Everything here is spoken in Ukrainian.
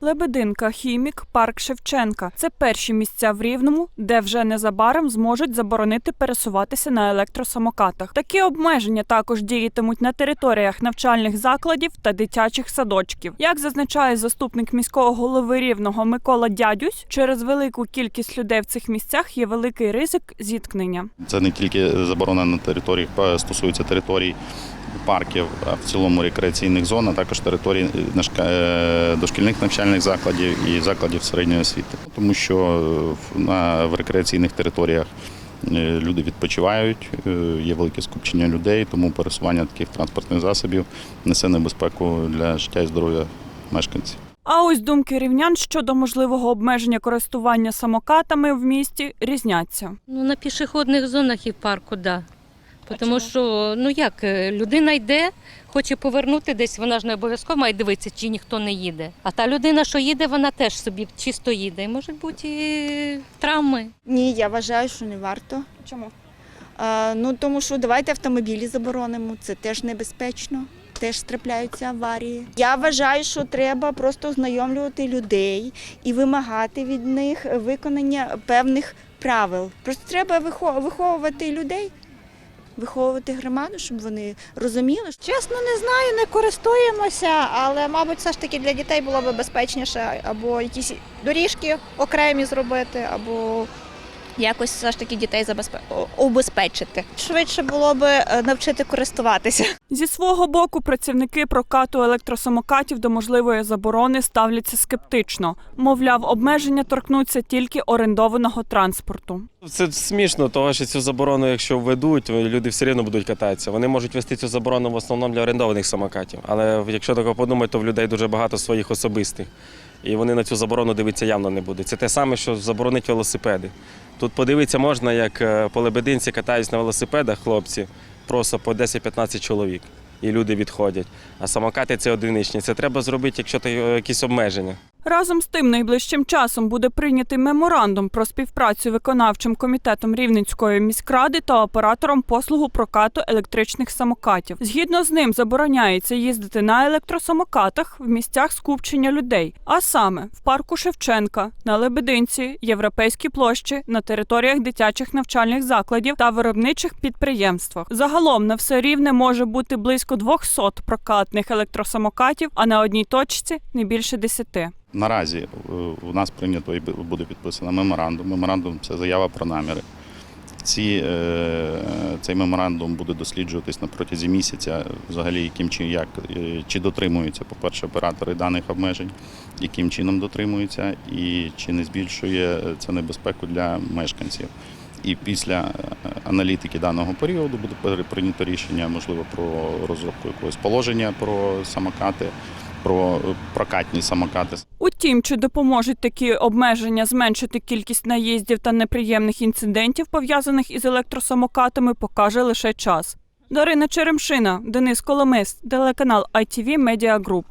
Лебединка, хімік, парк Шевченка це перші місця в Рівному, де вже незабаром зможуть заборонити пересуватися на електросамокатах. Такі обмеження також діятимуть на територіях навчальних закладів та дитячих садочків. Як зазначає заступник міського голови Рівного Микола Дядюсь, через велику кількість людей в цих місцях є великий ризик зіткнення. Це не тільки заборона на територіях, стосується територій парків, а в цілому рекреаційних зон, а також територій е, е, дошкільних навчальних закладів і закладів середньої освіти. Тому що е, на, в рекреаційних територіях е, люди відпочивають, е, є велике скупчення людей, тому пересування таких транспортних засобів несе небезпеку для життя і здоров'я мешканців. А ось думки рівнян щодо можливого обмеження користування самокатами в місті різняться. Ну, на пішохідних зонах і в парку. Да. Тому що, ну як, е, людина йде, хоче повернути десь, вона ж не обов'язково має дивитися, чи ніхто не їде. А та людина, що їде, вона теж собі чисто їде. І можуть бути і травми. Ні, я вважаю, що не варто. Чому? А, ну тому що давайте автомобілі заборонимо, це теж небезпечно. Теж трапляються аварії. Я вважаю, що треба просто ознайомлювати людей і вимагати від них виконання певних правил. Просто треба вихо- виховувати людей, виховувати громаду, щоб вони розуміли, Чесно, не знаю, не користуємося, але, мабуть, все ж таки для дітей було б безпечніше або якісь доріжки окремі зробити, або якось все ж таки дітей забезпе... обезпечити. Швидше було б е, навчити користуватися. Зі свого боку, працівники прокату електросамокатів до можливої заборони ставляться скептично. Мовляв, обмеження торкнуться тільки орендованого транспорту. Це смішно, того що цю заборону, якщо введуть, люди все рівно будуть кататися. Вони можуть вести цю заборону в основному для орендованих самокатів. Але якщо так подумати, то в людей дуже багато своїх особистих. І вони на цю заборону дивитися явно не будуть. Це те саме, що заборонить велосипеди. Тут подивитися можна, як е, по лебединці катаються на велосипедах хлопці, просто по 10-15 чоловік. І люди відходять. А самокати це одиничні. Це треба зробити, якщо е, якісь обмеження. Разом з тим, найближчим часом буде прийнятий меморандум про співпрацю виконавчим комітетом Рівненської міськради та оператором послугу прокату електричних самокатів. Згідно з ним забороняється їздити на електросамокатах в місцях скупчення людей, а саме в парку Шевченка, на Лебединці, Європейській площі, на територіях дитячих навчальних закладів та виробничих підприємствах. Загалом на все рівне може бути близько 200 прокатних електросамокатів, а на одній точці не більше 10. Наразі е, у нас прийнято і буде підписано меморандум. Меморандум це заява про наміри. Ці, е, цей меморандум буде досліджуватись на протязі місяця, взагалі, яким чи як е, чи дотримуються, по-перше, оператори даних обмежень, яким чином дотримуються, і чи не збільшує це небезпеку для мешканців. І після аналітики даного періоду буде прийнято рішення, можливо, про розробку якогось положення про самокати, про прокатні самокати. Утім, чи допоможуть такі обмеження зменшити кількість наїздів та неприємних інцидентів, пов'язаних із електросамокатами, покаже лише час. Дарина Черемшина, Денис Коломис, телеканал ITV Media Group.